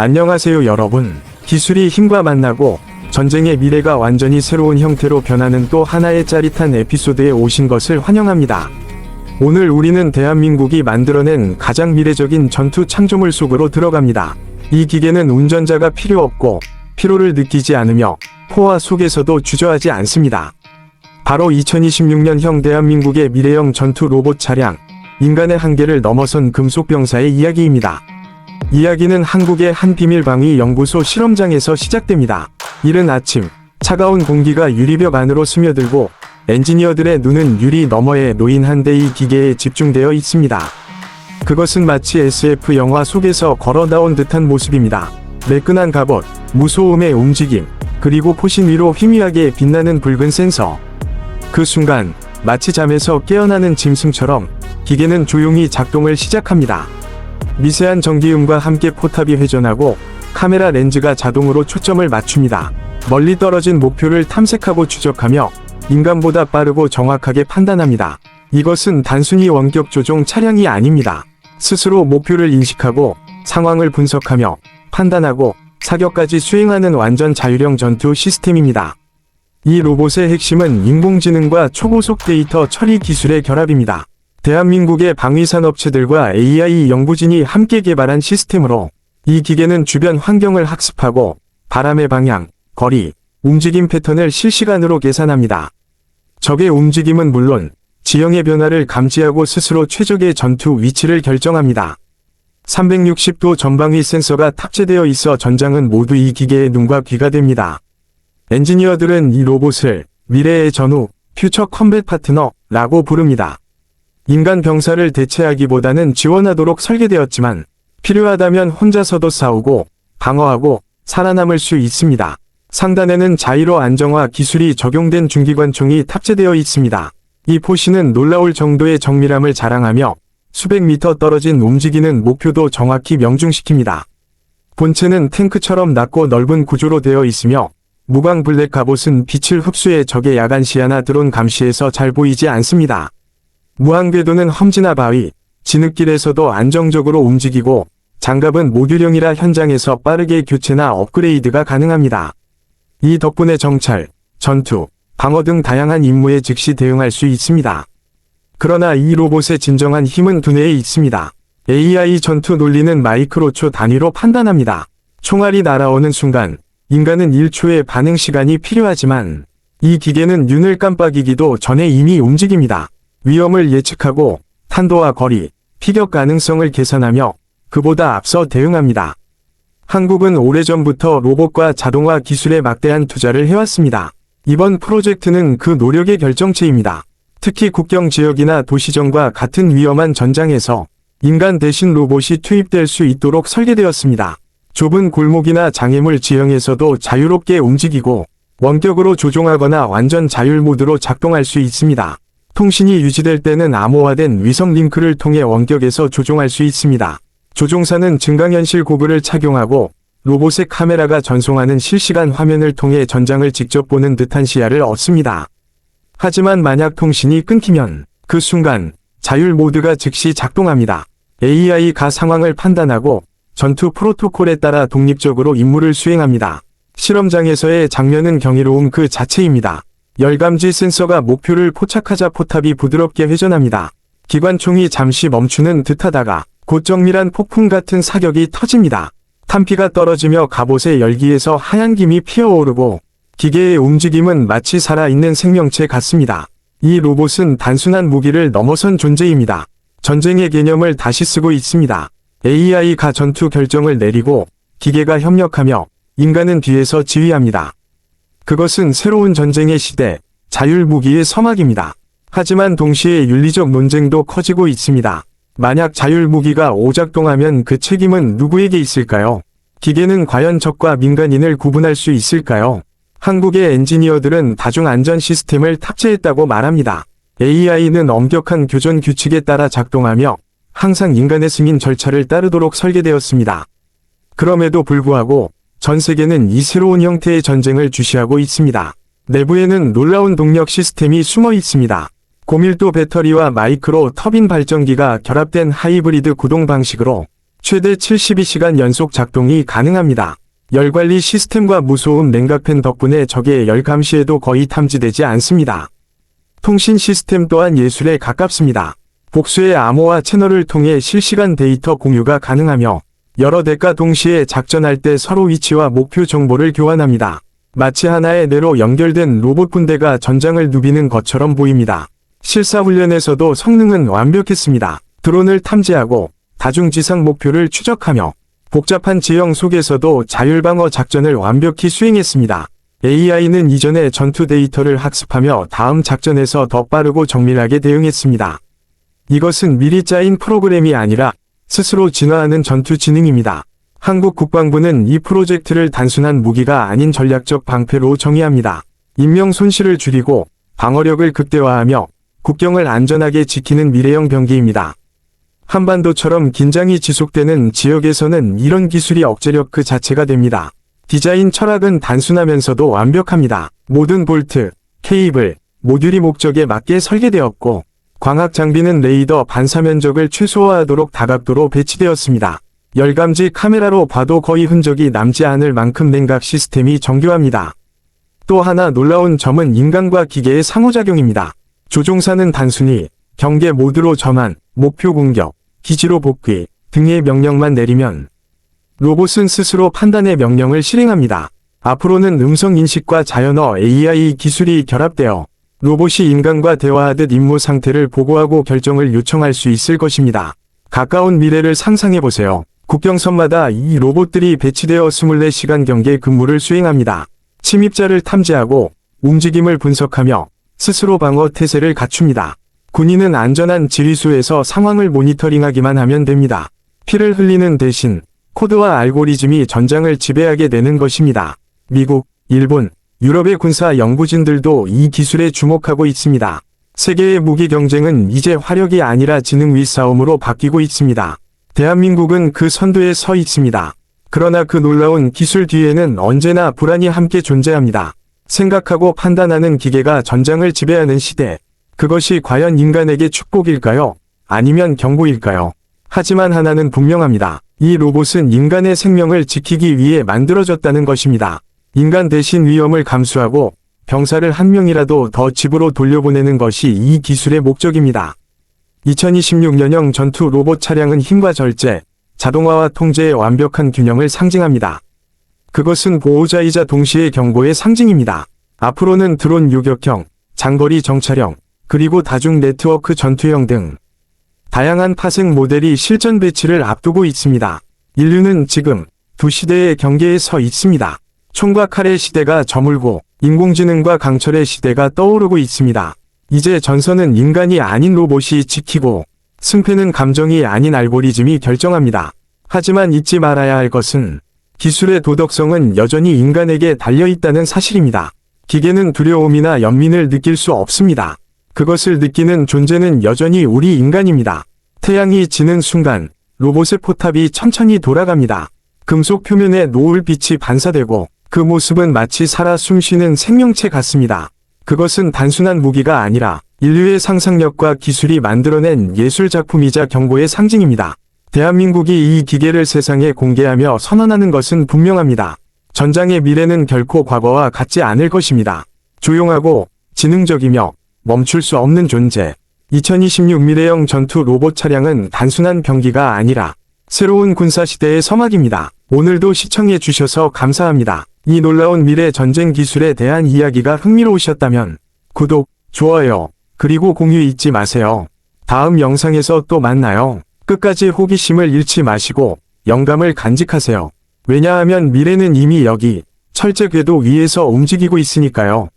안녕하세요 여러분. 기술이 힘과 만나고 전쟁의 미래가 완전히 새로운 형태로 변하는 또 하나의 짜릿한 에피소드에 오신 것을 환영합니다. 오늘 우리는 대한민국이 만들어낸 가장 미래적인 전투 창조물 속으로 들어갑니다. 이 기계는 운전자가 필요 없고 피로를 느끼지 않으며 포화 속에서도 주저하지 않습니다. 바로 2026년형 대한민국의 미래형 전투 로봇 차량, 인간의 한계를 넘어선 금속병사의 이야기입니다. 이야기는 한국의 한 비밀방위 연구소 실험장에서 시작됩니다. 이른 아침, 차가운 공기가 유리벽 안으로 스며들고 엔지니어들의 눈은 유리 너머에 놓인 한 대의 기계에 집중되어 있습니다. 그것은 마치 SF 영화 속에서 걸어 나온 듯한 모습입니다. 매끈한 갑옷, 무소음의 움직임, 그리고 포신 위로 희미하게 빛나는 붉은 센서. 그 순간, 마치 잠에서 깨어나는 짐승처럼 기계는 조용히 작동을 시작합니다. 미세한 전기음과 함께 포탑이 회전하고 카메라 렌즈가 자동으로 초점을 맞춥니다. 멀리 떨어진 목표를 탐색하고 추적하며 인간보다 빠르고 정확하게 판단합니다. 이것은 단순히 원격 조종 차량이 아닙니다. 스스로 목표를 인식하고 상황을 분석하며 판단하고 사격까지 수행하는 완전 자율형 전투 시스템입니다. 이 로봇의 핵심은 인공지능과 초고속 데이터 처리 기술의 결합입니다. 대한민국의 방위산업체들과 AI 연구진이 함께 개발한 시스템으로 이 기계는 주변 환경을 학습하고 바람의 방향, 거리, 움직임 패턴을 실시간으로 계산합니다. 적의 움직임은 물론 지형의 변화를 감지하고 스스로 최적의 전투 위치를 결정합니다. 360도 전방위 센서가 탑재되어 있어 전장은 모두 이 기계의 눈과 귀가 됩니다. 엔지니어들은 이 로봇을 미래의 전후, 퓨처 컴뱃 파트너라고 부릅니다. 인간 병사를 대체하기보다는 지원하도록 설계되었지만 필요하다면 혼자서도 싸우고 방어하고 살아남을 수 있습니다. 상단에는 자이로 안정화 기술이 적용된 중기관총이 탑재되어 있습니다. 이 포신은 놀라울 정도의 정밀함을 자랑하며 수백 미터 떨어진 움직이는 목표도 정확히 명중시킵니다. 본체는 탱크처럼 낮고 넓은 구조로 되어 있으며 무광 블랙 갑옷은 빛을 흡수해 적의 야간 시야나 드론 감시에서 잘 보이지 않습니다. 무한궤도는 험지나 바위, 진흙길에서도 안정적으로 움직이고 장갑은 모듈형이라 현장에서 빠르게 교체나 업그레이드가 가능합니다. 이 덕분에 정찰, 전투, 방어 등 다양한 임무에 즉시 대응할 수 있습니다. 그러나 이 로봇의 진정한 힘은 두뇌에 있습니다. AI 전투 논리는 마이크로초 단위로 판단합니다. 총알이 날아오는 순간 인간은 1초의 반응 시간이 필요하지만 이 기계는 눈을 깜빡이기도 전에 이미 움직입니다. 위험을 예측하고 탄도와 거리, 피격 가능성을 계산하며 그보다 앞서 대응합니다. 한국은 오래전부터 로봇과 자동화 기술에 막대한 투자를 해왔습니다. 이번 프로젝트는 그 노력의 결정체입니다. 특히 국경 지역이나 도시전과 같은 위험한 전장에서 인간 대신 로봇이 투입될 수 있도록 설계되었습니다. 좁은 골목이나 장애물 지형에서도 자유롭게 움직이고 원격으로 조종하거나 완전 자율 모드로 작동할 수 있습니다. 통신이 유지될 때는 암호화된 위성 링크를 통해 원격에서 조종할 수 있습니다. 조종사는 증강현실 고글을 착용하고 로봇의 카메라가 전송하는 실시간 화면을 통해 전장을 직접 보는 듯한 시야를 얻습니다. 하지만 만약 통신이 끊기면 그 순간 자율 모드가 즉시 작동합니다. AI가 상황을 판단하고 전투 프로토콜에 따라 독립적으로 임무를 수행합니다. 실험장에서의 장면은 경이로운 그 자체입니다. 열감지 센서가 목표를 포착하자 포탑이 부드럽게 회전합니다. 기관총이 잠시 멈추는 듯하다가 곧 정밀한 폭풍 같은 사격이 터집니다. 탄피가 떨어지며 갑옷의 열기에서 하얀 김이 피어오르고 기계의 움직임은 마치 살아있는 생명체 같습니다. 이 로봇은 단순한 무기를 넘어선 존재입니다. 전쟁의 개념을 다시 쓰고 있습니다. AI가 전투 결정을 내리고 기계가 협력하며 인간은 뒤에서 지휘합니다. 그것은 새로운 전쟁의 시대, 자율무기의 서막입니다. 하지만 동시에 윤리적 논쟁도 커지고 있습니다. 만약 자율무기가 오작동하면 그 책임은 누구에게 있을까요? 기계는 과연 적과 민간인을 구분할 수 있을까요? 한국의 엔지니어들은 다중안전 시스템을 탑재했다고 말합니다. AI는 엄격한 교전 규칙에 따라 작동하며 항상 인간의 승인 절차를 따르도록 설계되었습니다. 그럼에도 불구하고 전 세계는 이 새로운 형태의 전쟁을 주시하고 있습니다. 내부에는 놀라운 동력 시스템이 숨어 있습니다. 고밀도 배터리와 마이크로 터빈 발전기가 결합된 하이브리드 구동 방식으로 최대 72시간 연속 작동이 가능합니다. 열 관리 시스템과 무소음 냉각팬 덕분에 적의 열 감시에도 거의 탐지되지 않습니다. 통신 시스템 또한 예술에 가깝습니다. 복수의 암호화 채널을 통해 실시간 데이터 공유가 가능하며 여러 대가 동시에 작전할 때 서로 위치와 목표 정보를 교환합니다. 마치 하나의 뇌로 연결된 로봇 군대가 전장을 누비는 것처럼 보입니다. 실사훈련에서도 성능은 완벽했습니다. 드론을 탐지하고 다중지상 목표를 추적하며 복잡한 지형 속에서도 자율방어 작전을 완벽히 수행했습니다. AI는 이전의 전투 데이터를 학습하며 다음 작전에서 더 빠르고 정밀하게 대응했습니다. 이것은 미리 짜인 프로그램이 아니라 스스로 진화하는 전투 지능입니다. 한국 국방부는 이 프로젝트를 단순한 무기가 아닌 전략적 방패로 정의합니다. 인명 손실을 줄이고 방어력을 극대화하며 국경을 안전하게 지키는 미래형 병기입니다. 한반도처럼 긴장이 지속되는 지역에서는 이런 기술이 억제력 그 자체가 됩니다. 디자인 철학은 단순하면서도 완벽합니다. 모든 볼트, 케이블, 모듈이 목적에 맞게 설계되었고 광학 장비는 레이더 반사 면적을 최소화하도록 다각도로 배치되었습니다. 열감지 카메라로 봐도 거의 흔적이 남지 않을 만큼 냉각 시스템이 정교합니다. 또 하나 놀라운 점은 인간과 기계의 상호작용입니다. 조종사는 단순히 경계 모드로 전환, 목표 공격, 기지로 복귀 등의 명령만 내리면 로봇은 스스로 판단의 명령을 실행합니다. 앞으로는 음성 인식과 자연어 AI 기술이 결합되어 로봇이 인간과 대화하듯 임무 상태를 보고하고 결정을 요청할 수 있을 것입니다. 가까운 미래를 상상해보세요. 국경선마다 이 로봇들이 배치되어 24시간 경계 근무를 수행합니다. 침입자를 탐지하고 움직임을 분석하며 스스로 방어 태세를 갖춥니다. 군인은 안전한 지휘소에서 상황을 모니터링하기만 하면 됩니다. 피를 흘리는 대신 코드와 알고리즘이 전장을 지배하게 되는 것입니다. 미국, 일본, 유럽의 군사 연구진들도 이 기술에 주목하고 있습니다. 세계의 무기 경쟁은 이제 화력이 아니라 지능 위 싸움으로 바뀌고 있습니다. 대한민국은 그 선두에 서 있습니다. 그러나 그 놀라운 기술 뒤에는 언제나 불안이 함께 존재합니다. 생각하고 판단하는 기계가 전장을 지배하는 시대. 그것이 과연 인간에게 축복일까요? 아니면 경고일까요? 하지만 하나는 분명합니다. 이 로봇은 인간의 생명을 지키기 위해 만들어졌다는 것입니다. 인간 대신 위험을 감수하고 병사를 한 명이라도 더 집으로 돌려보내는 것이 이 기술의 목적입니다. 2026년형 전투 로봇 차량은 힘과 절제, 자동화와 통제의 완벽한 균형을 상징합니다. 그것은 보호자이자 동시에 경고의 상징입니다. 앞으로는 드론 요격형, 장거리 정찰형, 그리고 다중 네트워크 전투형 등 다양한 파생 모델이 실전 배치를 앞두고 있습니다. 인류는 지금 두 시대의 경계에 서 있습니다. 총과 칼의 시대가 저물고 인공지능과 강철의 시대가 떠오르고 있습니다. 이제 전선은 인간이 아닌 로봇이 지키고 승패는 감정이 아닌 알고리즘이 결정합니다. 하지만 잊지 말아야 할 것은 기술의 도덕성은 여전히 인간에게 달려있다는 사실입니다. 기계는 두려움이나 연민을 느낄 수 없습니다. 그것을 느끼는 존재는 여전히 우리 인간입니다. 태양이 지는 순간 로봇의 포탑이 천천히 돌아갑니다. 금속 표면에 노을 빛이 반사되고 그 모습은 마치 살아 숨쉬는 생명체 같습니다. 그것은 단순한 무기가 아니라 인류의 상상력과 기술이 만들어낸 예술작품이자 경고의 상징입니다. 대한민국이 이 기계를 세상에 공개하며 선언하는 것은 분명합니다. 전장의 미래는 결코 과거와 같지 않을 것입니다. 조용하고 지능적이며 멈출 수 없는 존재. 2026 미래형 전투 로봇 차량은 단순한 병기가 아니라 새로운 군사시대의 서막입니다. 오늘도 시청해 주셔서 감사합니다. 이 놀라운 미래 전쟁 기술에 대한 이야기가 흥미로우셨다면 구독, 좋아요, 그리고 공유 잊지 마세요. 다음 영상에서 또 만나요. 끝까지 호기심을 잃지 마시고 영감을 간직하세요. 왜냐하면 미래는 이미 여기 철제 궤도 위에서 움직이고 있으니까요.